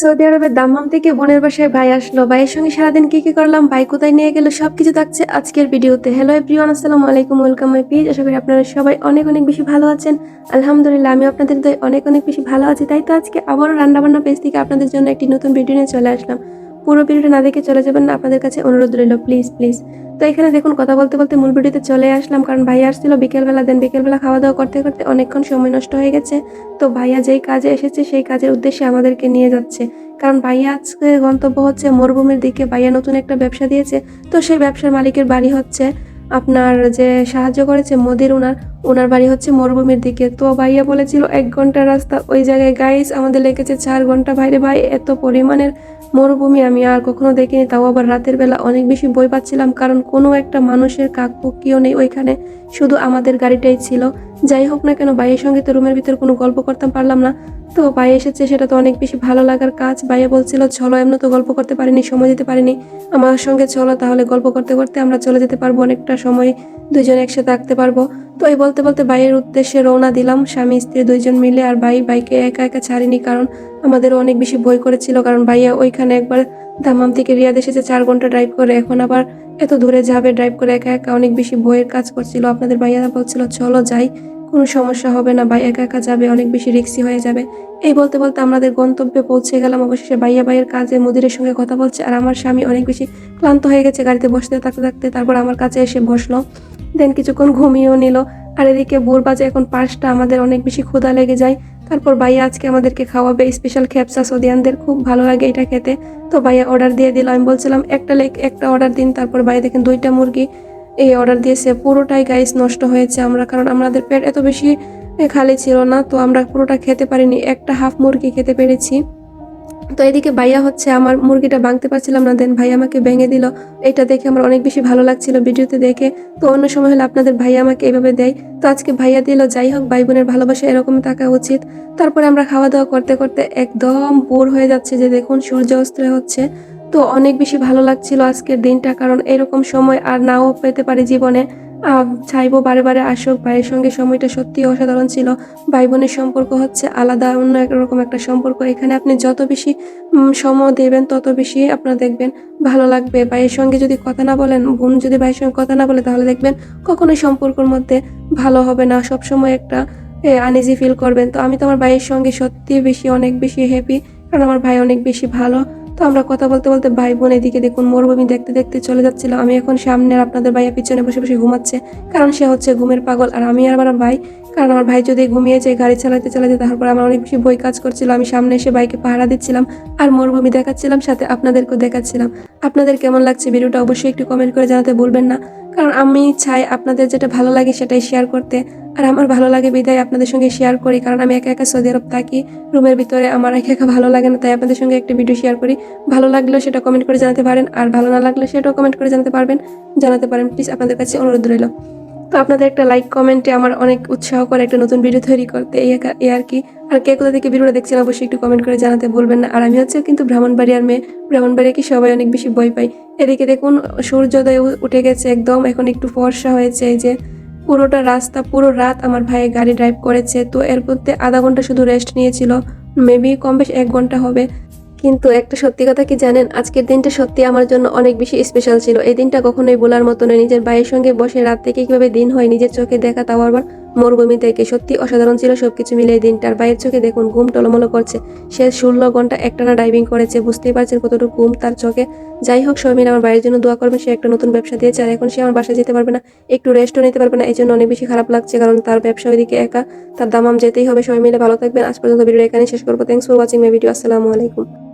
Saudi আরবের দাম্মাম থেকে বোনের বাসায় ভাই আসলো। ভাইয়ের সঙ্গে সারাদিন কি কি করলাম, ভাই কোথায় নিয়ে গেল, সবকিছু থাকছে আজকের ভিডিওতে। হ্যালো এভরিওয়ান আসসালামু আলাইকুম ওয়েলকাম মাই পেজ আশা করি আপনারা সবাই অনেক অনেক বেশি ভালো আছেন। আলহামদুলিল্লাহ আমি আপনাদের তাই অনেক অনেক বেশি ভালো আছি। তাই তো আজকে আবারও রান্নাবান্না পেজ থেকে আপনাদের জন্য একটি নতুন ভিডিও নিয়ে চলে আসলাম। পুরো ভিডিওটা না দেখে চলে যাবেন না, আপনাদের কাছে অনুরোধ রইল প্লিজ প্লিজ তো এখানে দেখুন, কথা বলতে বলতে মূল ভিডিওতে চলে আসলাম, কারণ ভাইয়া আসছিল বিকেলবেলা দেন বিকেলবেলা খাওয়া দাওয়া করতে করতে অনেকক্ষণ সময় নষ্ট হয়ে গেছে। তো ভাইয়া যেই কাজে এসেছে, সেই কাজের উদ্দেশ্যে আমাদেরকে নিয়ে যাচ্ছে। কারণ ভাইয়া আজকে গন্তব্য হচ্ছে মরুভূমির দিকে, ভাইয়া নতুন একটা ব্যবসা দিয়েছে, তো সেই ব্যবসার মালিকের বাড়ি হচ্ছে। আপনার যে সাহায্য করেছে মোদির ওনার ওনার বাড়ি হচ্ছে মরুভূমির দিকে। তো ভাইয়া বলেছিল, এক ঘণ্টা রাস্তা, ওই জায়গায় গাইস আমাদের লেগেছে চার ঘণ্টা। বাইরে ভাই, এত পরিমাণের মরুভূমি আমি আর কখনো দেখিনি, তাও আবার রাতের বেলা অনেক বেশি বই পাচ্ছিলাম, কারণ কোনো একটা মানুষের কাকপক্ষীও নেই ওইখানে, শুধু আমাদের গাড়িটাই ছিল। যাই হোক না কেন, বাইয়ের সঙ্গে তো রুমের ভিতরে কোনো গল্প করতে পারলাম না। তো বাই এসেছে, সেটা তো অনেক বেশি ভালো লাগার কাজ। ভাইয়া বলছিল, চলো, এমন তো গল্প করতে পারিনি, সময় দিতে পারিনি। আমার সঙ্গে চলো, তাহলে গল্প করতে করতে আমরা চলে যেতে পারব, অনেকটা সময় দুইজন একসাথে থাকতে পারব। তো এই বলতে বলতে বাইয়ের উদ্দেশ্যে রওনা দিলাম। স্বামী, স্ত্রী দুইজন মিলে আর ভাই বাইকে একা একা ছাড়িনি, কারণ আমাদের অনেক বেশি ভয় করেছিল, কারণ ভাইয়া ওইখানে একবার দামাম থেকে রিয়াদ এসেছে, চার ঘণ্টা ড্রাইভ করে। এখন আবার এত দূরে যাবে ড্রাইভ করে একা একা অনেক বেশি ভয়ের কাজ করছিল। আপনাদের ভাইয়া বলছিল, চলো যাই, কোনো সমস্যা হবে না, ভাই একা একা যাবে, অনেক বেশি রিক্সি হয়ে যাবে। এই বলতে বলতে আমাদের গন্তব্যে পৌঁছে গেলাম, অবশেষে ভাইয়া ভাইয়ের কাজে মুদিরের সঙ্গে কথা বলছে, আর আমার স্বামী অনেক বেশি ক্লান্ত হয়ে গেছে, গাড়িতে বসতে থাকতে থাকতে। তারপর আমার কাছে এসে বসল, দেন কিছুক্ষণ ঘুমিয়েও নিল। আর এদিকে ভোর বাজে এখন পাঁচটা, আমাদের অনেক বেশি ক্ষুধা লেগে যায়। তারপর ভাইয়া আজকে আমাদেরকে খাওয়াবে স্পেশাল খেপসা সৌদিয়ানদের, খুব ভালো লাগে এটা খেতে। তো ভাইয়া অর্ডার দিয়ে দিল, আমি বলছিলাম, একটা লেগ, একটা অর্ডার দিন। তারপর ভাইয়া দেখেন দুইটা মুরগি, এই অর্ডার দিয়েছে। পুরোটাই গাইস নষ্ট হয়েছে আমরা, কারণ আমাদের পেট এত বেশি খালি ছিল না, তো আমরা পুরোটা খেতে পারিনি। একটা হাফ মুরগি খেতে পেরেছি। তো এদিকে ভাইয়া হচ্ছে আমার মুরগিটা ভাঙতে পারছিলাম না দেন ভাই আমাকে ভেঙে দিল। এটা দেখে আমার অনেক বেশি ভালো লাগছিল ভিডিওতে দেখে। তো অন্য সময় হলে আপনাদের ভাইয়া আমাকে এভাবে দেয়। তো আজকে ভাইয়া দিল, যাই হোক ভাই বোনের ভালোবাসা এরকম থাকা উচিত। তারপরে আমরা খাওয়া দাওয়া করতে করতে একদম বোর হয়ে যাচ্ছে যে দেখুন, সূর্য অস্ত হচ্ছে। তো অনেক বেশি ভালো লাগছিল আজকের দিনটা, কারণ এরকম সময় আর নাও পেতে পারি জীবনে। চাইব বারে বারে আসুক। ভাইয়ের সঙ্গে সময়টা সত্যি অসাধারণ ছিল। ভাই বোনের সম্পর্ক হচ্ছে আলাদা, অন্য একরকম একটা সম্পর্ক। এখানে আপনি যত বেশি সময় দেবেন, তত বেশি আপনার দেখবেন ভালো লাগবে। ভাইয়ের সঙ্গে যদি কথা না বলেন, বোন যদি ভাইয়ের সঙ্গে কথা না বলে, তাহলে দেখবেন কখনোই সম্পর্কর মধ্যে ভালো হবে না। সব সময় একটা আনইজি ফিল করবেন। তো আমি তো আমার ভাইয়ের সঙ্গে সত্যি বেশি, অনেক বেশি হ্যাপি কারণ আমার ভাই অনেক বেশি ভালো। তো আমরা কথা বলতে বলতে ভাই বোন এদিকে দেখুন মরুভূমি দেখতে দেখতে চলে যাচ্ছিল। আমি এখন সামনে আপনাদের ভাইয়া পিছনে বসে বসে ঘুমাচ্ছে, কারণ সে হচ্ছে ঘুমের পাগল। আর আমি আর আমার ভাই, কারণ আমার ভাই যদি ঘুমিয়ে যায়, গাড়ি চালাতে চালাতে তারপর আমার অনেক বেশি বই কাজ করছিল। আমি সামনে এসে বাইকে পাহারা দিচ্ছিলাম আর মরুভূমি দেখাচ্ছিলাম, সাথে আপনাদেরকেও দেখাচ্ছিলাম। আপনাদের কেমন লাগছে ভিডিওটা অবশ্যই একটু কমেন্ট করে জানাতে বলবেন না। কারণ আমি চাই আপনাদের যেটা ভালো লাগে সেটাই শেয়ার করতে। আর আমার ভালো লাগে বিদায় আপনাদের সঙ্গে শেয়ার করি, কারণ আমি একা একা সৌদি আরব থাকি, রুমের ভিতরে আমার একা একা ভালো লাগে না, তাই আপনাদের সঙ্গে একটা ভিডিও শেয়ার করি। ভালো লাগলেও সেটা কমেন্ট করে জানাতে পারেন, আর ভালো না লাগলে সেটাও কমেন্ট করে জানাতে পারবেন। জানাতে পারেন প্লিজ আপনাদের কাছে অনুরোধ রইল। তো আপনাদের একটা লাইক কমেন্টে আমার অনেক উৎসাহ করে একটা নতুন ভিডিও তৈরি করতে। এই আর কি। আর কে কোথা থেকে ভিডিওটা দেখছেন অবশ্যই একটু কমেন্ট করে জানাতে বলবেন না। আর আমি হচ্ছে কিন্তু ব্রাহ্মণবাড়িয়ার মেয়ে। ব্রাহ্মণবাড়িয়া কি সবাই অনেক বেশি ভয় পাই এদিকে দেখুন, সূর্যোদয় উঠে গেছে একদম। এখন একটু ফর্সা হয়েছে এই যে পুরোটা রাস্তা, পুরো রাত আমার ভাই গাড়ি ড্রাইভ করেছে। তো এর মধ্যে আধা ঘণ্টা শুধু রেস্ট নিয়েছিল। মেবি কম বেশ এক ঘণ্টা হবে। কিন্তু একটা সত্যি কথা কি জানেন? আজকের দিনটা সত্যি আমার জন্য অনেক বেশি স্পেশাল ছিল। এই দিনটা কখনোই বলার মতো নয়। নিজের ভাইয়ের সঙ্গে বসে রাত থেকে কীভাবে দিন হয়, নিজের চোখে দেখা তাও আবার মরুভূমি থেকে। সত্যি অসাধারণ ছিল সবকিছু মিলে এই দিনটার ভাইয়ের চোখে দেখুন, ঘুম টলমলো করছে। সে ষোলো ঘণ্টা একটানা ড্রাইভিং করেছে। বুঝতেই পারছেন কতটুকু ঘুম তার চোখে। যাই হোক সবাই মিলে আমার ভাইয়ের জন্য দোয়া করবেন সে একটা নতুন ব্যবসা দিয়েছে আর এখন সে আমার বাসায় যেতে পারবে না। একটু রেস্টও নিতে পারবে না। এই জন্য অনেক বেশি খারাপ লাগছে কারণ তার ব্যবসা ওইদিকে একা। তার দামাম যেতেই হবে। সবাই মিলে ভালো থাকবেন। আজ পর্যন্ত ভিডিও এখানে শেষ করব। Thanks for watching my video আসসালামু আলাইকুম।